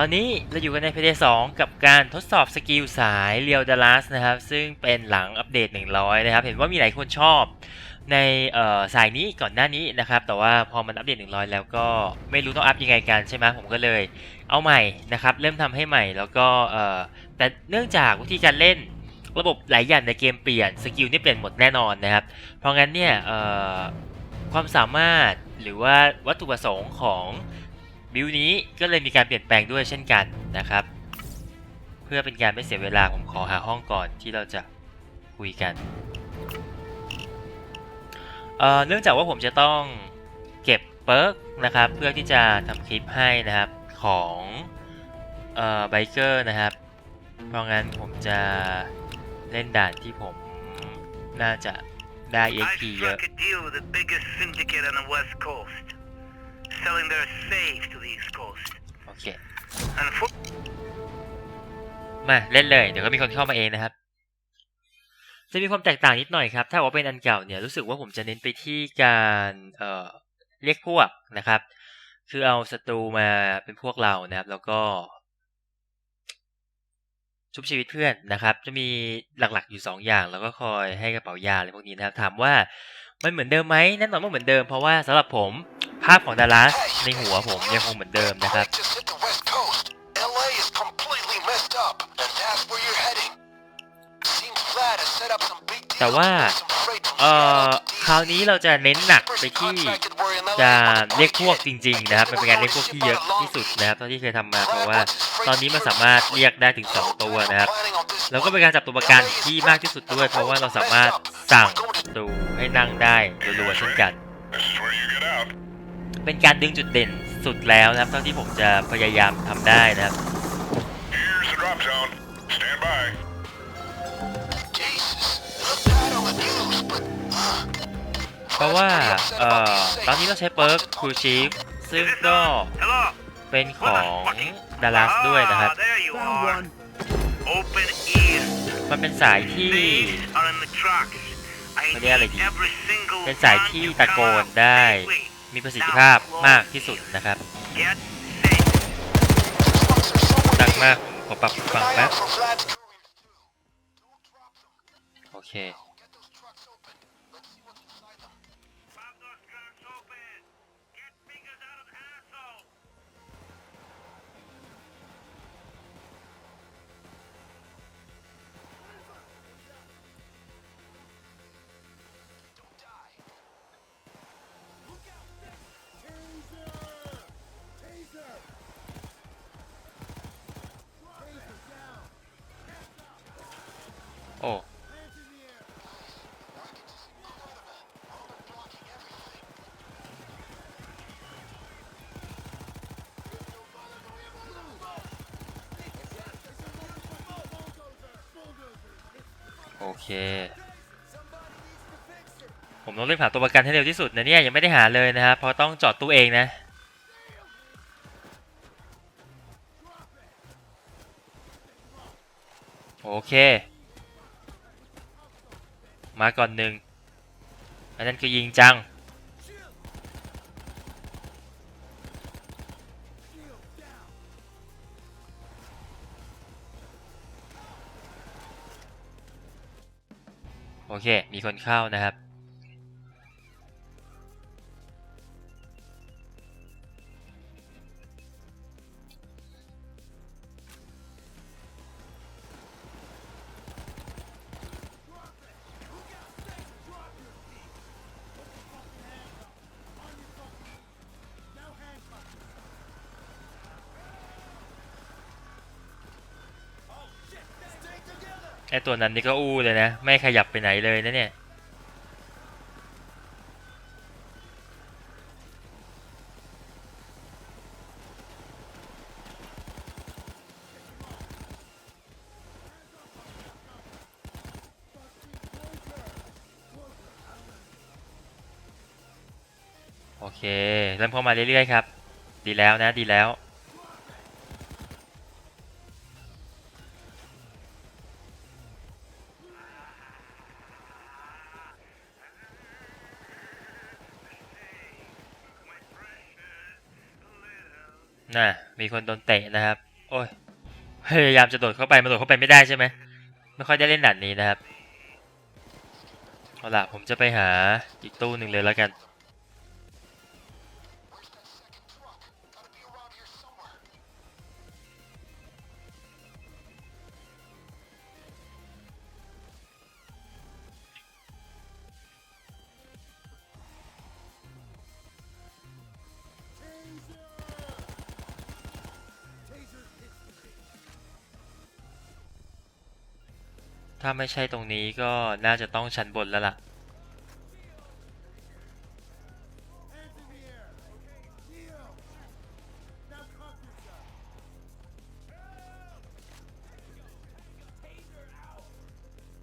ตอนนี้เราอยู่กันใน p พ2กับการทดสอบสกิลสายเรียวดาลัสนะครับ ซึ่งเป็นหลังอัปเดต 100 นะครับ เห็นว่ามีหลายคนชอบในสายนี้ก่อนหน้านี้นะครับ แต่ว่าพอมันอัปเดต 100 แล้วก็ไม่รู้ต้องอัพยังไงกันใช่ไหมผมก็เลยเอาใหม่นะครับ เริ่มทำให้ใหม่แล้วก็แต่เนื่องจากวิธีการเล่นระบบหลายอย่างในเกมเปลี่ยนสกิลนี่เปลี่ยนหมดแน่นอนนะครับ เพราะงั้นเนี่ยความสามารถหรือว่าวัตถุประสงค์ของ บิลนี้ก็เลยมีการเปลี่ยนแปลงด้วยเช่นกันนะครับ เพื่อเป็นการไม่เสียเวลาผมขอหาห้องก่อนที่เราจะคุยกันเอ่อเนื่องจากว่าผมจะต้องเก็บเปิร์กนะครับเพื่อที่จะทำคลิปให้นะครับของเอ่อไบเกอร์นะครับ เพราะงั้นผมจะเล่นด่านที่ผมน่าจะได้ XP เยอะ selling their safe to the east coast. โอเค Unfortunately, มาเล่นเลย เดี๋ยวก็มีคนเข้ามาเองนะครับ จะมีความแตกต่างนิดหน่อยครับ ถ้าว่าเป็นอันเก่าเนี่ยรู้สึกว่าผมจะเน้นไปที่การเอ่อเรียกพวกนะครับ คือเอาศัตรูมาเป็นพวกเรานะครับ แล้วก็ ชุบชีวิตเพื่อนนะครับ จะมีหลักๆอยู่สองอย่าง แล้วก็คอยให้กระเป๋ายาอะไรพวกนี้นะครับ ถามว่า มันเหมือนเดิมไหมแน่นอนว่าเหมือนเดิมเพราะว่าสำหรับผมภาพของดารัสในหัวผมยังคงเหมือนเดิมนะครับ Just hit the west coast. LA is completely messed up, and that's where you're heading. Seems Vlad has set up some big deals แต่ว่า to move some freight from เอ่อ Seattle to คราวนี้เราจะเน้นหนักไป DC. ที่ Contracted where in LA จะ on the เรียกพวก weekend. จริงๆนะครับมันเป็นการเรียกพวกที่เยอะที่สุดนะครับเท่าที่เคยทำมาเพราะว่า ตอนนี้มันสามารถเรียกได้ถึง 2 ตัวนะครับแล้วก็เป็นการจับตัวประกันที่มากที่สุดด้วย เพราะว่าเราสามารถสั่งดู ให้นั่งได้รัวๆเช่นกัน This is where you get out. เป็นการดึงจุดเด่นสุดแล้วนะครับเท่าที่ผมจะพยายามทำได้นะครับ Here's the drop zone. Stand by. Jesus, look bad on the news, but เพราะว่าเอ่อตอนนี้เราใช้เปิร์กคูชีฟซึ่งก็ hello. เป็นของดารัสด้วยนะครับ Ah, there you are. Open ear. มันเป็นสายที่ เขาเรียกอะไรดี need every single เป็นสายที่ one you ตะโกน come ได้ up. Wait, มีประสิทธิภาพมากที่สุดนะครับ Get safe. ดังมากขอปรับ keep ฟั an ง eye แป๊บ out for Vlad's couriers too. Don't drop them. โอเค โอ้โอเค ผมต้องรีบหาตัวประกันให้เร็วที่สุดนะเนี่ยยังไม่ได้หาเลยนะครับเพราะต้องจอดตู้เองนะโอเค มาก่อนหนึ่งอันนั้นคือยิงจัง โอเค มีคนเข้านะครับ ไอตัวนั้นนี่ก็อู้เลยนะ ไม่ขยับไปไหนเลยนะเนี่ย โอเค เริ่มเข้ามาเรื่อยๆครับ ดีแล้วนะ ดีแล้ว น่ะมีคนโดนเตะนะครับ โอ้ยพยายามจะโดดเข้าไปมาโดดเข้าไปไม่ได้ใช่ไหมไม่ค่อยได้เล่นด่านนี้นะครับเอาล่ะผมจะไปหาอีกตู้หนึ่งเลยแล้วกัน ถ้าไม่ใช่ตรงนี้ก็น่าจะต้องชั้นบนแล้วล่ะ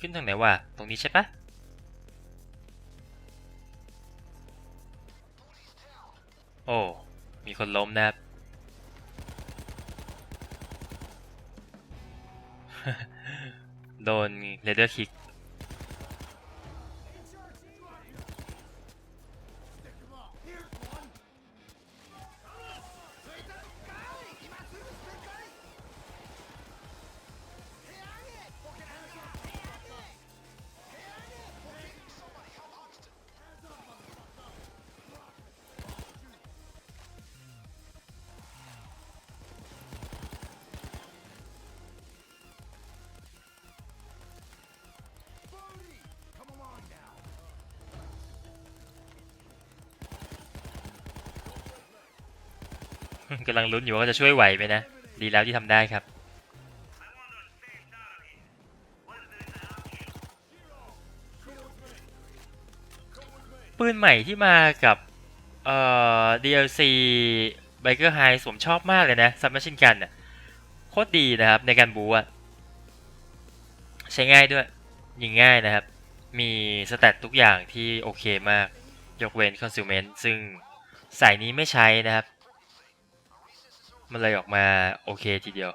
ขึ้นทางไหนวะ ตรงนี้ใช่ปะโอ้ มีคนล้มนะครับ โดนเลเดอร์คิก กำลังลุ้นอยู่ว่าจะช่วยไหวไหมนะ ดีแล้วที่ทำได้ครับ ปืนใหม่ที่มากับเอ่อ DLC Biker High ผมชอบมากเลยนะ Submachine Gun อะโคตรดีนะครับในการบูอะใช้ง่ายด้วย ยิงง่ายนะครับ มีสแตททุกอย่างที่โอเคมาก ยกเว้น Concealment ซึ่งสายนี้ไม่ใช้นะครับ มันเลยออกมาโอเคทีเดียว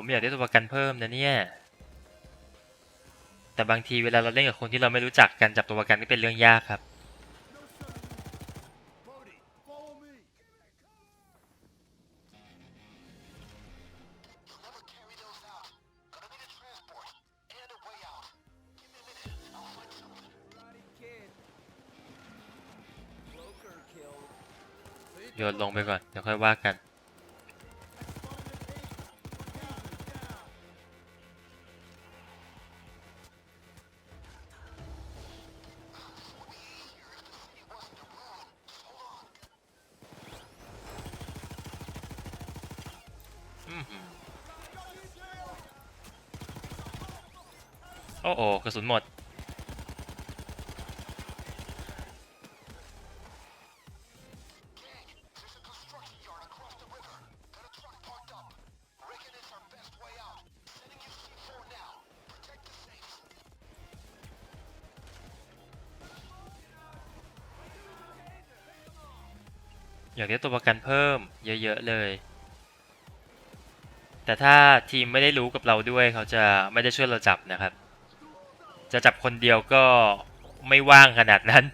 ผมอยากได้ตัวประกันเพิ่มนะเนี่ย แต่บางทีเวลาเราเล่นกับคนที่เราไม่รู้จักกันจับตัวประกันนี่เป็นเรื่องยากครับ You'll never carry those out. Gonna need a transport and a way out. Give me a minute. I'll find something. Karate Kid. Broker killed. โยนลงไปก่อน เดี๋ยวค่อยว่ากัน ระสุนหมด อยากได้ตัวประกันเพิ่ม เยอะ ๆ เลย แต่ถ้าทีมไม่ได้รู้กับเราด้วยเขาจะไม่ได้ช่วยเราจับนะครับ จะจับคนเดียวก็ไม่ว่างขนาดนั้น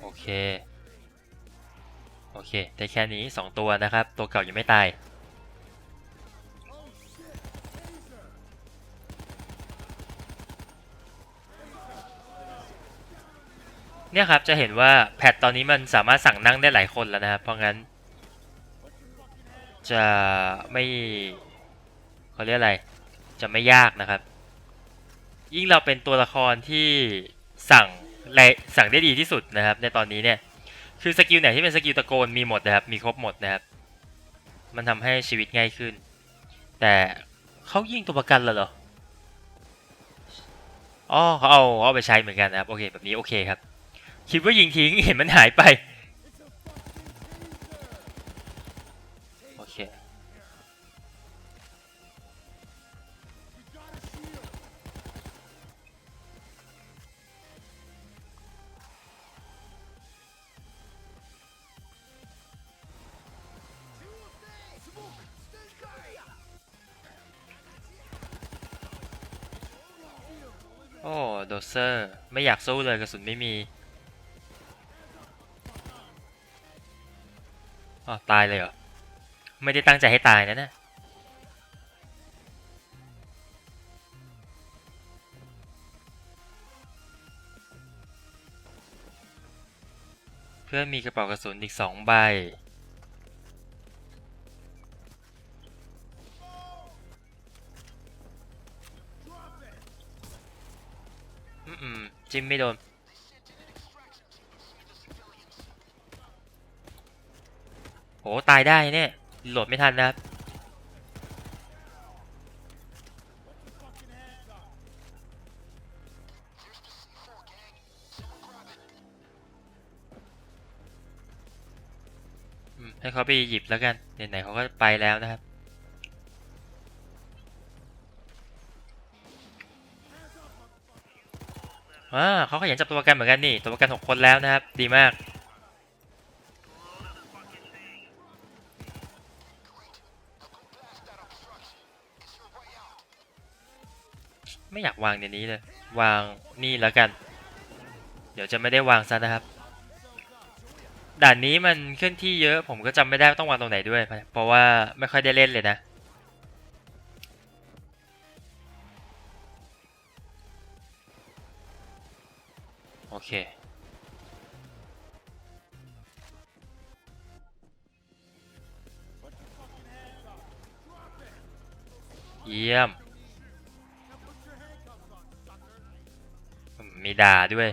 โอเค เคได้แค่นี้ 2 ตัวนะครับ ตัวเก่ายังไม่ตาย เนี่ยครับจะเห็นว่าแพทตอนนี้มันสามารถสั่งนั่งได้หลายคนแล้วนะครับ เพราะงั้น จะไม่เขาเรียกอะไร จะไม่ยากนะครับ ยิ่งเราเป็นตัวละครที่สั่งแลสั่งได้ดีที่สุดนะครับ ในตอนนี้เนี่ย คือสกิลไหนที่เป็นสกิลตะโกนมีหมดนะครับ มีครบหมดนะครับ มันทำให้ชีวิตง่ายขึ้น แต่เขายิงตัวประกันแล้วเหรออ๋อเขาเอาเอาไปใช้เหมือนกันนะครับ โอเค แบบนี้โอเคครับ คิดว่ายิงทิ้งเห็นมันหายไป โดเซอร์ ไม่อยากสู้เลยกระสุนไม่มีอ๋อตายเลยเหรอ ไม่ได้ตั้งใจให้ตายนะเนะเพื่อนมีกระเป๋ากระสุนอีกสองใบ จิ้มไม่โดน โห ตายได้เนี่ย โหลดไม่ทันนะครับ ให้เขาไปหยิบแล้วกันไหนๆเขาก็ไปแล้วนะครับ อ่าเขาขยันจับตัวประกันเหมือนกันนี่ ตัวประกันหกคนแล้วนะครับ ดีมากไม่อยากวางในนี้เลย วางนี่แล้วกัน เดี๋ยวจะไม่ได้วางซะนะครับ ด่านนี้มันเคลื่อนที่เยอะ ผมก็จำไม่ได้ต้องวางตรงไหนด้วย เพราะว่าไม่ค่อยได้เล่นเลยนะ เค เยี่ยมมมีด่าด้วย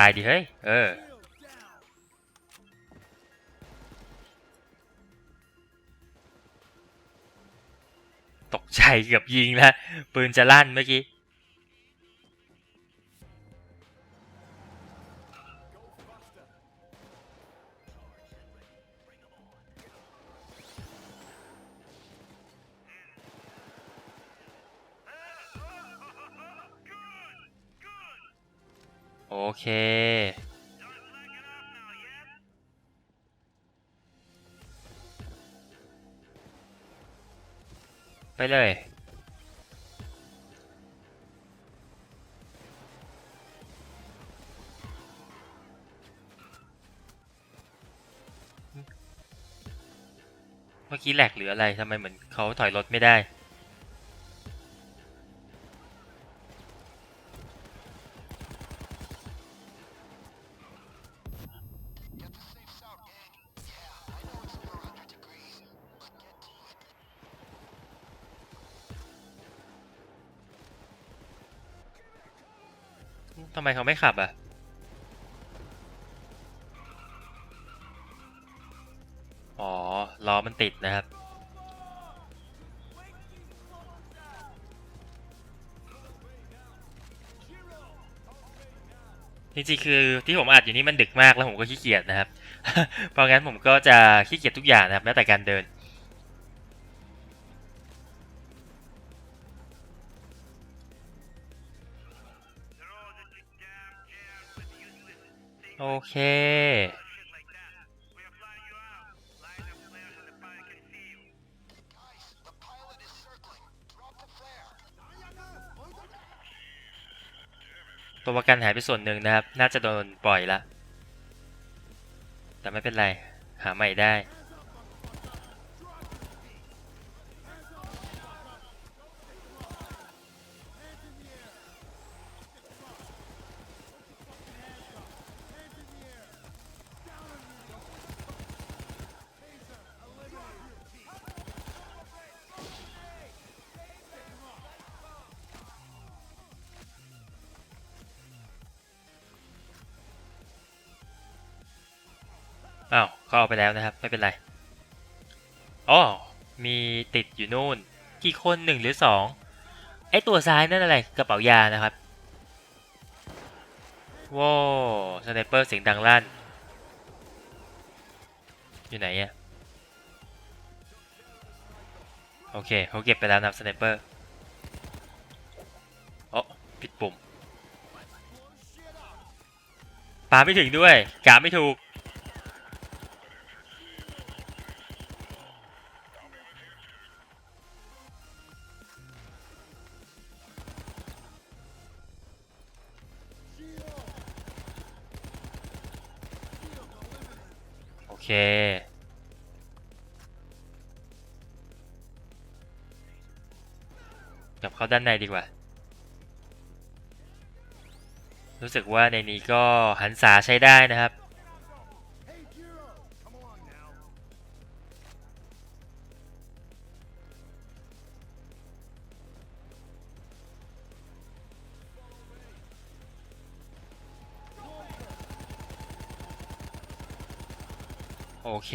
ตายดิเฮ้ย เออ ตกใจเกือบยิงแล้วปืนจะลั่นเมื่อกี้ เมื่อกี้แหลกหรืออะไรทำไมเหมือนเขาถอยรถไม่ได้ ทำไมเขาไม่ขับอะ ล้อมันติดนะครับ จริงๆคือที่ผมอัดอยู่นี่มันดึกมากแล้วผมก็ขี้เกียจนะครับ เพราะงั้นผมก็จะขี้เกียจทุกอย่างนะครับแม้แต่การเดินโอเค ตัวประกันหายไปส่วนหนึ่งนะครับ น่าจะโดนปล่อยละ แต่ไม่เป็นไร หาใหม่ได้ ไปแล้วนะครับ ไม่เป็นไรอ๋อมีติดอยู่นู่น กี่คนหนึ่งหรือสองไอตัวซ้ายนั่นอะไรกระเป๋ายานะครับว้าวสไนเปอร์เสียงดังลั่น อยู่ไหนอะโอเคเขาเก็บไปแล้วนับสไนเปอร์โอ้ผิดปุ่มปาไม่ถึงด้วยกาไม่ถูก เค กลับเข้าด้านในดีกว่า รู้สึกว่าในนี้ก็หันษาใช้ได้นะครับ เค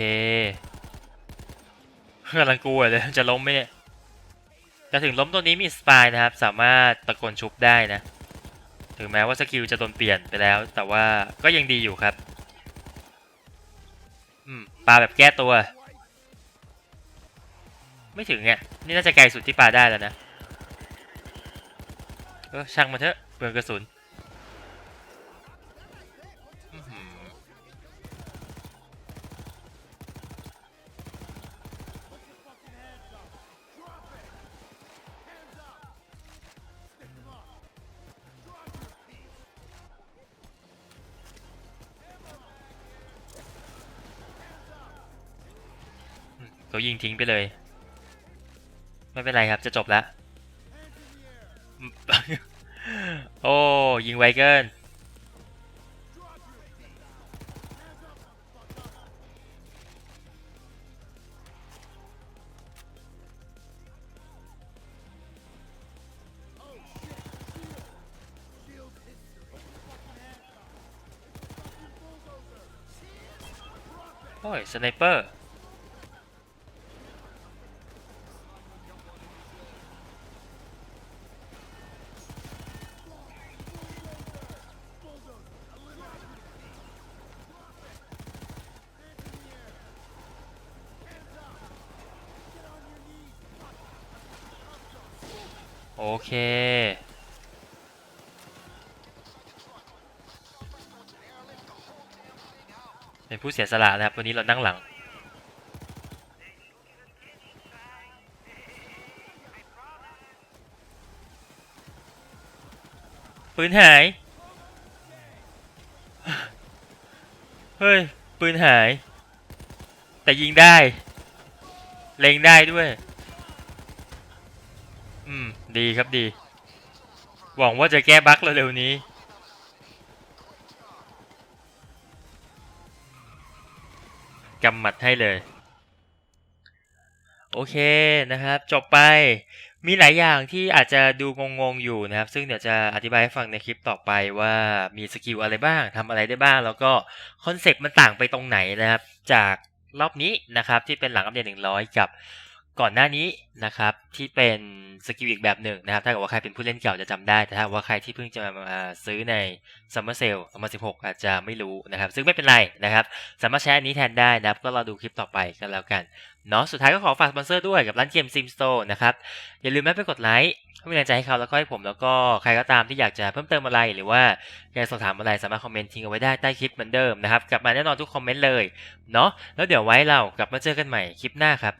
กำลังกลัวเลยจะล้มไหมเนี่ยจะถึงล้มตัวนี้มีสปายนะครับ สามารถตะโกนชุบได้นะ ถึงแม้ว่าสกิลจะโดนเปลี่ยนไปแล้ว แต่ว่าก็ยังดีอยู่ครับอืมปลาแบบแก้ตัว ไม่ถึงเนี่ยนี่น่าจะไกลสุดที่ปลาได้แล้วนะเออช่างมันเถอะเปลืองกระสุน เขายิงทิ้งไปเลย ไม่เป็นไรครับจะจบแล้ว โอ้ยิงไวเกินโอ้ยสไนเปอร์ โอเค เป็นผู้เสียสละนะครับ วันนี้เรานั่งหลัง ปืนหาย เฮ้ย ปืนหาย แต่ยิงได้ เล็งได้ด้วย ดีครับดี หวังว่าจะแก้บั๊กเร็วๆนี้ กำหมัดให้เลย โอเคนะครับ จบไปมีหลายอย่างที่อาจจะดูงงๆอยู่นะครับ ซึ่งเดี๋ยวจะอธิบายให้ฟังในคลิปต่อไปว่ามีสกิลอะไรบ้างทำอะไรได้บ้าง แล้วก็คอนเซ็ปต์มันต่างไปตรงไหนนะครับ จากรอบนี้นะครับที่เป็นหลังอัปเดต100 กับ ก่อนหน้านี้นะครับที่เป็นสกิลอีกแบบหนึ่งนะครับ ถ้าเกิดว่าใครเป็นผู้เล่นเก่าจะจำได้ แต่ถ้าว่าใครที่เพิ่งจะมาซื้อใน Summer Sale 2016 อาจจะไม่รู้นะครับ ซึ่งไม่เป็นไรนะครับ สามารถใช้อันนี้แทนได้นะครับ ก็รอดูคลิปต่อไปกันแล้วกันเนาะสุดท้ายก็ขอฝากสปอนเซอร์ด้วยกับร้านเกมซิมสโตร์นะครับ อย่าลืมแม่ไปกดไลค์เพื่อเป็นกำลังใจให้เขาแล้วก็ให้ผมแล้วก็ใครก็ตามที่อยากจะเพิ่มเติมอะไร หรือว่าอยากสอบถามอะไรสามารถคอมเมนต์ทิ้งเอาไว้ได้ใต้คลิปเหมือนเดิมนะครับกลับมาแน่นอนทุกคอมเมนต์เลยเนาะแล้วเดี๋ยวไว้เรากลับมาเจอกันใหม่คลิปหน้าครับ